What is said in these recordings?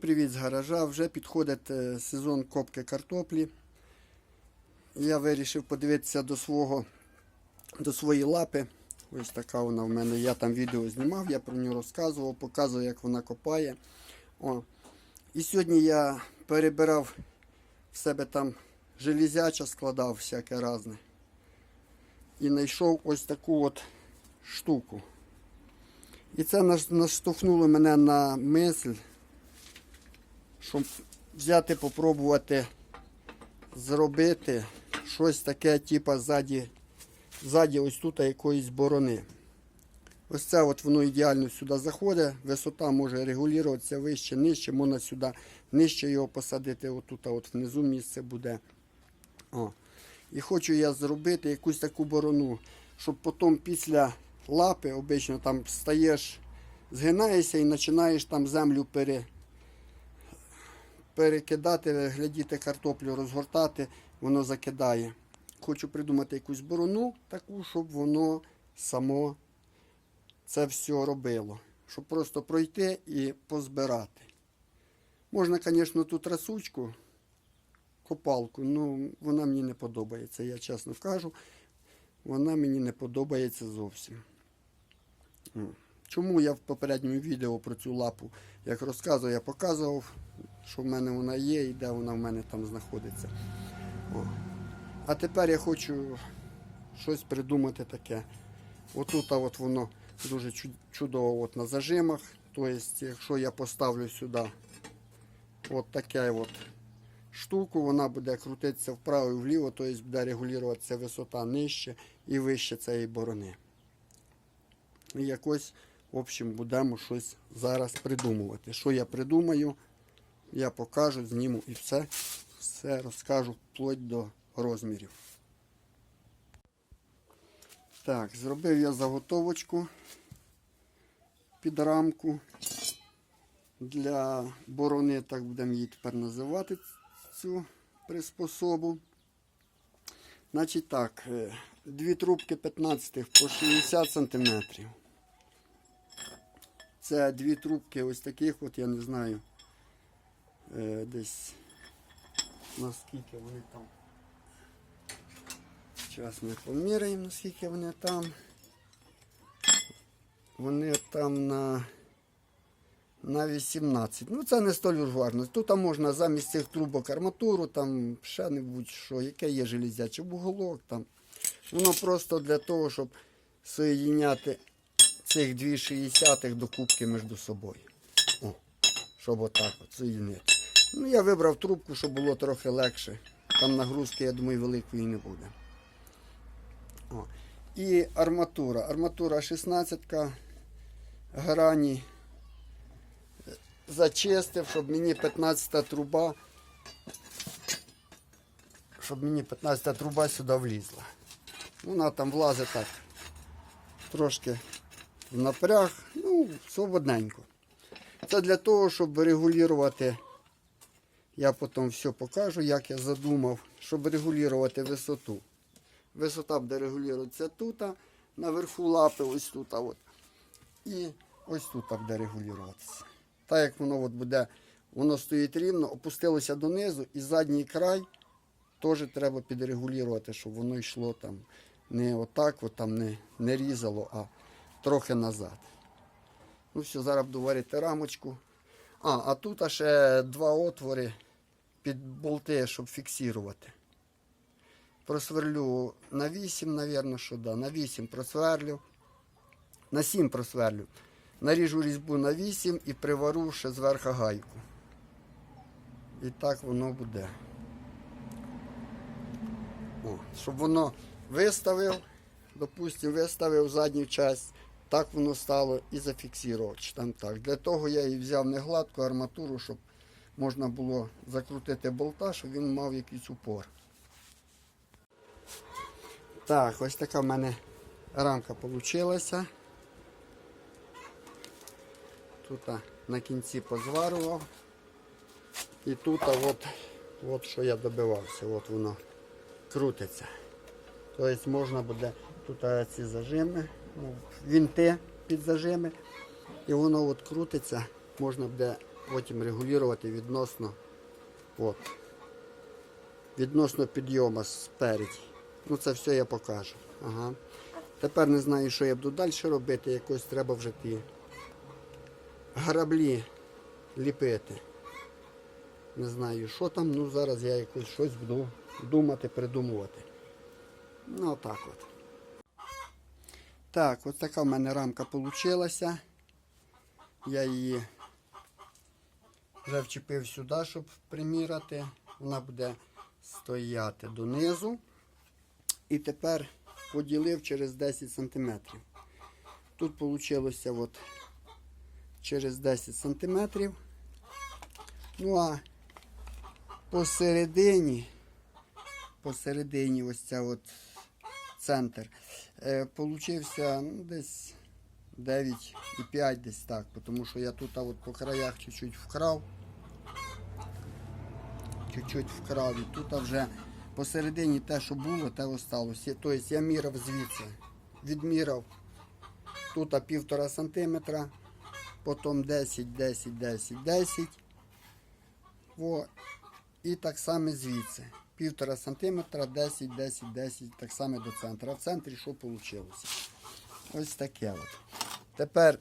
привіт з гаража. Вже підходить е, сезон копки картоплі. Я вирішив подивитися до свого до своєї лапи. Ось така вона в мене. Я там відео знімав, я про нього розказував, показував, як вона копає. О. І сьогодні я перебирав в себе там железяча, складав всяке разне. І знайшов ось таку от штуку. І це наштовхнуло мене на мисль, щоб взяти, попробувати зробити щось таке, типу ззаді, ззаді ось тут якоїсь борони. Ось це от воно ідеально сюди заходить, висота може регулюватися вище, нижче, можна сюди нижче його посадити, отут, от внизу місце буде. О. І хочу я зробити якусь таку борону, щоб потім після лапи обично там стаєш, згинаєшся і починаєш там землю пере, перекидати, глядіти картоплю, розгортати, воно закидає. Хочу придумати якусь борону таку, щоб воно само це все робило. Щоб просто пройти і позбирати. Можна, звісно, ту трасучку, копалку, ну вона мені не подобається, я чесно кажу. Вона мені не подобається зовсім. Чому я в попередньому відео про цю лапу, як розказував, я показував, що в мене вона є і де вона в мене там знаходиться. О. А тепер я хочу щось придумати таке. Отут от воно дуже чудово от на зажимах. Тобто, якщо я поставлю сюди от таке от штуку, вона буде крутитися вправо і вліво, тобто буде регулюватися висота нижче і вище цієї борони. І якось, в общем, будемо щось зараз придумувати. Що я придумаю, я покажу, зніму і все, все розкажу вплоть до розмірів. Так, зробив я заготовочку під рамку для борони, так будемо її тепер називати цю приспособу. Значить так, е, дві трубки 15 по 60 см. Це дві трубки ось таких, от я не знаю, десь наскільки вони там. Зараз ми поміряємо, наскільки вони там. Вони там на, на 18. Ну це не столь важно. Тут можна замість цих трубок арматуру, там ще небудь що, яке є железячий уголок. Там. Воно просто для того, щоб соєдиняти цих дві 60 до кубки між собою. О, щоб отак от соєдинити. Ну, я вибрав трубку, щоб було трохи легше. Там нагрузки, я думаю, великої не буде. О. І арматура. Арматура 16 грані. Зачистив, щоб мені 15 труба. Щоб мені 15 труба сюди влізла. Вона там влазить так. Трошки в напряг, ну, свободненько. Це для того, щоб регулювати. Я потім все покажу, як я задумав, щоб регулювати висоту. Висота буде регулюватися тут, наверху лапи ось тут. От. І ось тут буде регулюватися. Так як воно от буде, воно стоїть рівно, опустилося донизу і задній край теж треба підрегулювати, щоб воно йшло там не отак, от там не, не різало, а трохи назад. Ну все, зараз буду варити рамочку. А, а тут ще два отвори під болти, щоб фіксувати. Просверлю на 8, напевно, що да. На 8 просверлю. На 7 просверлю. Наріжу різьбу на 8 і привару ще зверху гайку. І так воно буде. О, щоб воно виставив, допустимо, виставив задню часть, так воно стало і зафіксував. Там так. Для того я і взяв не гладку арматуру, щоб можна було закрутити болта, щоб він мав якийсь упор. Так, ось така в мене рамка вийшла. Тут на кінці позварував. І тут от, от що я добивався, от воно крутиться. Тобто можна буде тут ці зажими, вінти під зажими, і воно от крутиться, можна буде потім регулювати відносно, от, відносно підйому спереді. Ну це все я покажу. Ага. Тепер не знаю, що я буду далі робити, якось треба вже ті граблі ліпити. Не знаю, що там, ну зараз я якось щось буду думати, придумувати. Ну, отак от. Так, от така в мене рамка вийшла. Я її вже вчепив сюди, щоб приміряти. Вона буде стояти донизу. І тепер поділив через 10 см. Тут вийшло от через 10 см. Ну а посередині, посередині ось ця от центр, получився ну, десь 9,5 десь так, тому що я тут от по краях чуть-чуть вкрав. Чуть-чуть вкрав і тут вже посередині те, що було, те осталось. Тобто я міряв звідси, відміряв тут півтора сантиметра, потім 10, 10, 10, 10. Во. І так само звідси. Півтора сантиметра, 10, 10, 10, так само до центру. А в центрі що вийшло? Ось таке от. Тепер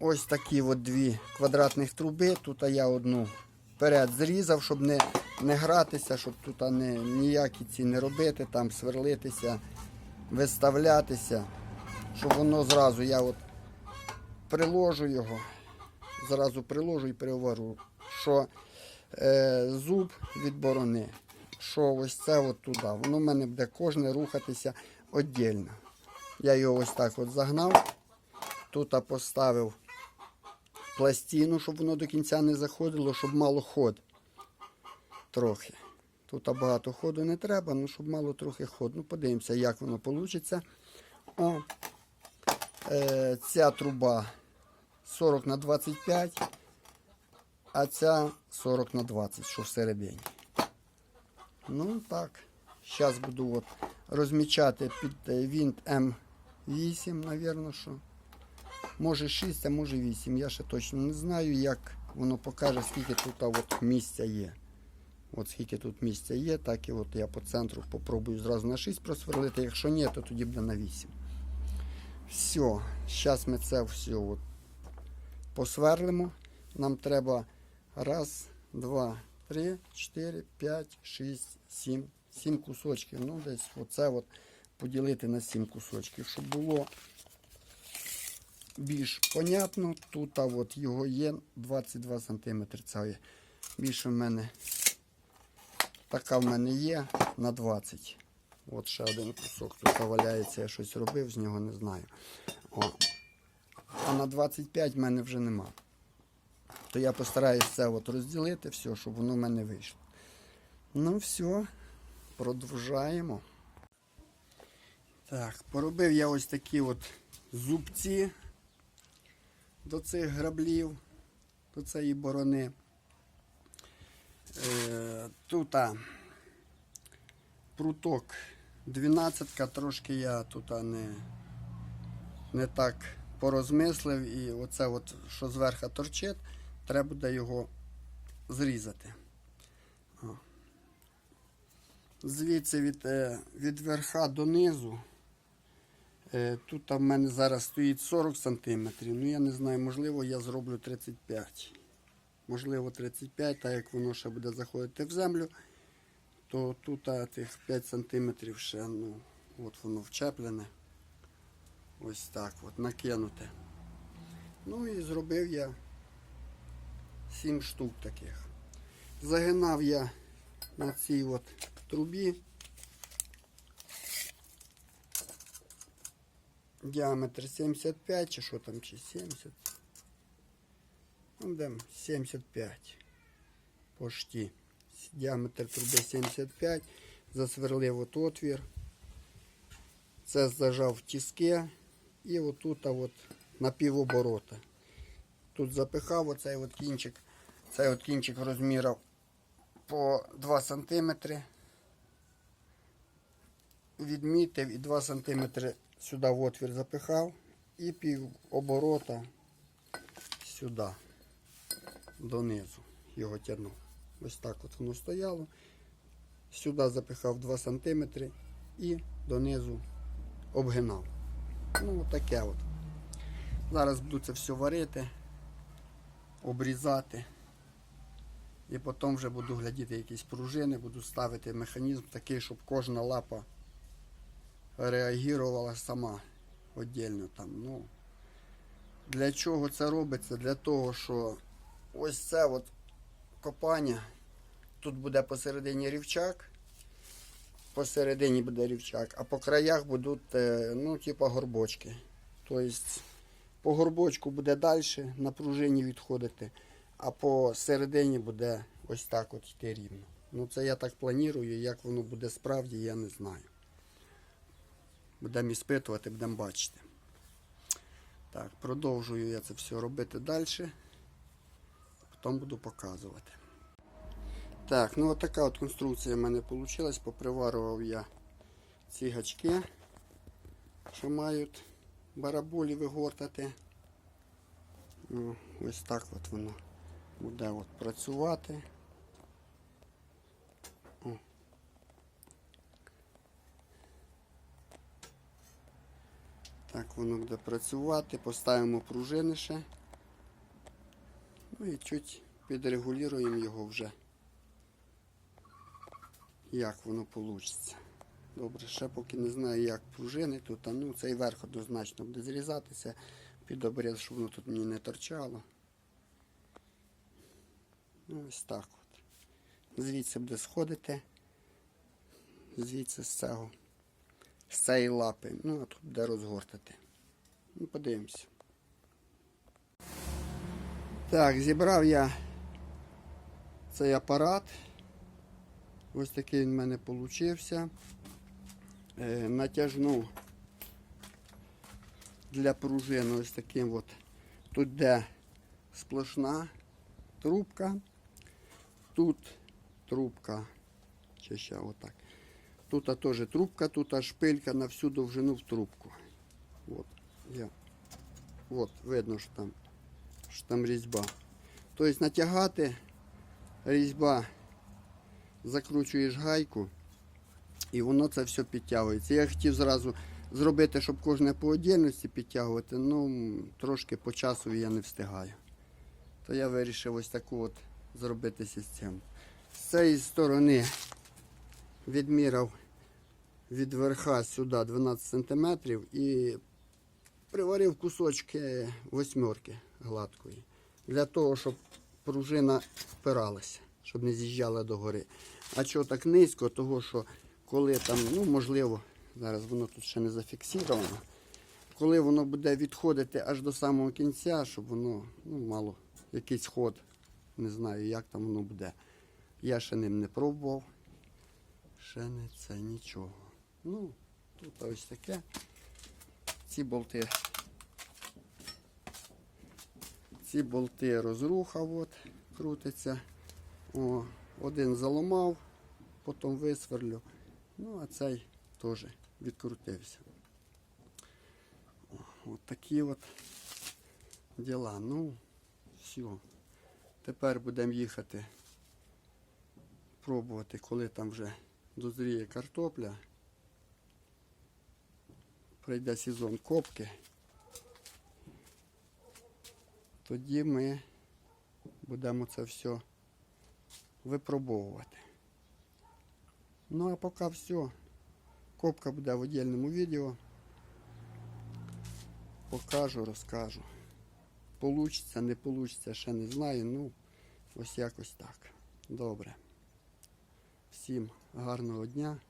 ось такі от дві квадратних труби. Тут я одну вперед зрізав, щоб не, не гратися, щоб тут не, ніякі ці не робити, там сверлитися, виставлятися. Щоб воно зразу я от приложу його, зразу приложу і перевору, що е, зуб від борони, що ось це от туди. Воно в мене буде кожне рухатися віддільно. Я його ось так от загнав. Тут поставив пластину, щоб воно до кінця не заходило, щоб мало ход трохи. Тут багато ходу не треба, ну щоб мало трохи ход. Ну, подивимося, як воно вийде. О, е, ця труба 40 на 25, а ця 40 на 20, що всередині. Ну так. Зараз буду от розмічати під вінт М8, напевно, що. Може 6, а може 8. Я ще точно не знаю, як воно покаже, скільки тут от місця є. От скільки тут місця є, так і от я по центру попробую зразу на 6 просверлити. Якщо ні, то тоді буде на 8. Все, зараз ми це все от посверлимо. Нам треба раз, два, три, чотири, п'ять, шість, сім. Сім кусочків. Ну, десь оце от поділити на сім кусочків, щоб було більш понятно. Тут а от його є 22 см. Це є. Більше в мене така в мене є на 20. От ще один кусок тут валяється, я щось робив, з нього не знаю. О. А на 25 в мене вже нема. То я постараюсь це от розділити, все, щоб воно в мене вийшло. Ну, все, продовжаємо. Так, поробив я ось такі от зубці до цих граблів, до цієї борони. Е, тут пруток 12, трошки я тут не, не так порозмислив. І оце, от, що зверху торчить, треба буде його зрізати. Звідси від, е, від верха до низу. Е, Тут в мене зараз стоїть 40 см. Ну я не знаю, можливо, я зроблю 35 Можливо, 35, так як воно ще буде заходити в землю, то тут а, тих 5 см ще, ну, от воно вчеплене. Ось так от, накинуте. Ну і зробив я 7 штук таких. Загинав я на цій от трубі. Діаметр 75 чи що там, чи 70. Ну, де 75. Почти. Діаметр труби 75. Засверлив от отвір. Це зажав в тіски. І отут от на півоборота. Тут запихав оцей от кінчик. Цей от кінчик розмірав по 2 см. Відмітив і 2 см сюди в отвір запихав і пів оборота сюди. донизу його тягнув. Ось так от воно стояло. Сюди запихав 2 см і донизу обгинав. Ну, таке от. Зараз буду це все варити, обрізати. І потім вже буду глядіти якісь пружини, буду ставити механізм такий, щоб кожна лапа реагувала сама віддільно там. Ну, для чого це робиться? Для того, що ось це от копання. Тут буде посередині рівчак, посередині буде рівчак, а по краях будуть, е, ну, типа горбочки. Тобто по горбочку буде далі на пружині відходити, а по середині буде ось так от йти рівно. Ну це я так планую, як воно буде справді, я не знаю. Будемо іспитувати, будемо бачити. Так, продовжую я це все робити далі. Потім буду показувати. Так, ну от така от конструкція в мене вийшла. Поприварував я ці гачки, що мають бараболі вигортати. Ну, ось так от воно буде от працювати. О. Так воно буде працювати. Поставимо пружини ще. Ну і чуть підрегулюємо його вже. Як воно вийде. Добре, ще поки не знаю, як пружини тут. А ну цей верх однозначно буде зрізатися під обріз, щоб воно тут мені не торчало. Ну, ось так от. Звідси буде сходити. Звідси з цього. З цієї лапи. Ну, а тут буде розгортати. Ну, подивимося. Так, зібрав я цей апарат. Ось такий він в мене получився. Е, натяжну для пружини ось таким от. Тут де сплошна трубка. Тут трубка. Чи ще отак. Тут теж трубка, тут шпилька на всю довжину в трубку. От, я. От, видно, що там, що там різьба. Тобто натягати різьба, закручуєш гайку і воно це все підтягується. Я хотів зразу зробити, щоб кожне по отдільності підтягувати, ну трошки по часу я не встигаю. То я вирішив ось таку от зробити систему. З цієї сторони відміряв від верха сюди 12 см і приварив кусочки восьмерки гладкої. Для того, щоб пружина впиралася, щоб не з'їжджала догори. А чого так низько? Того, що коли там, ну можливо, зараз воно тут ще не зафіксовано, коли воно буде відходити аж до самого кінця, щоб воно ну, мало якийсь ход, не знаю, як там воно буде. Я ще ним не пробував. Ще не це нічого. Ну, тут ось таке. Ці болти. Ці болти розрухав, от, крутиться. О, один заламав, потім висверлю. Ну, а цей теж відкрутився. От такі от діла. Ну, все. Тепер будемо їхати пробувати, коли там вже дозріє картопля. Прийде сезон копки. Тоді ми будемо це все випробовувати. Ну а поки все. Копка буде в віддільному відео. Покажу, розкажу. Получиться, не получиться, ще не знаю. Ну, ось якось так. Добре. Всім гарного дня.